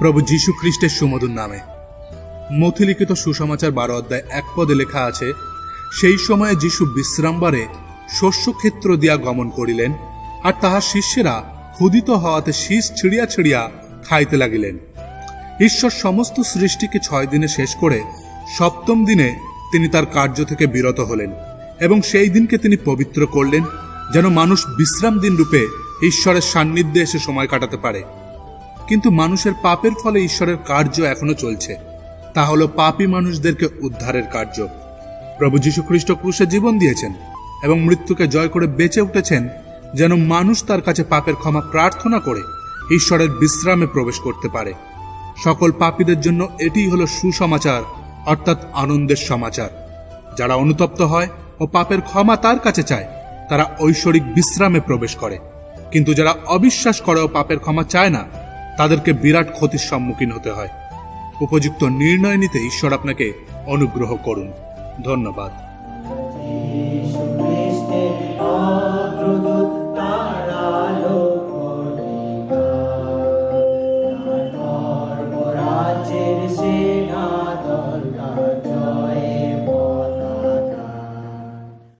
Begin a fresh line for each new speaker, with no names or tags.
প্রভু যীশু খ্রিস্টের সুমধুর নামে। মথিলিখিত সুসমাচার বারো অধ্যায় এক পদে লেখা আছে, সেই সময়ে যীশু বিশ্রামবারে শস্যক্ষেত্র দিয়া গমন করিলেন, আর তাহার শিষ্যেরা ক্ষুদিত হওয়াতে শীষ ছিঁড়িয়া ছিড়িয়া খাইতে লাগিলেন। ঈশ্বর সমস্ত সৃষ্টিকে ছয় দিনে শেষ করে সপ্তম দিনে তিনি তার কার্য থেকে বিরত হলেন, এবং সেই দিনকে তিনি পবিত্র করলেন, যেন মানুষ বিশ্রাম দিন রূপে ঈশ্বরের সান্নিধ্যে এসে সময় কাটাতে পারে। কিন্তু মানুষের পাপের ফলে ঈশ্বরের কার্য এখনও চলছে। তা হলো পাপী মানুষদেরকে উদ্ধারের কার্য। প্রভু যীশু খ্রিস্ট ক্রুশে জীবন দিয়েছেন এবং মৃত্যুকে জয় করে বেঁচে উঠেছেন যেন মানুষ তার কাছে পাপের ক্ষমা প্রার্থনা করে ঈশ্বরের বিশ্রামে প্রবেশ করতে পারে। সকল পাপীদের জন্য এটিই হলো সুসমাচার, অর্থাৎ আনন্দের সমাচার। যারা অনুতপ্ত হয় ও পাপের ক্ষমা তার কাছে চায়, তারা ঐশ্বরিক বিশ্রামে প্রবেশ করে। কিন্তু যারা অবিশ্বাস করে ও পাপের ক্ষমা চায় না তাদেরকে বিরাট ক্ষতির সম্মুখীন হতে হয়। উপযুক্ত নির্ণয় নিতে ঈশ্বর আপনাকে অনুগ্রহ করুন। ধন্যবাদ।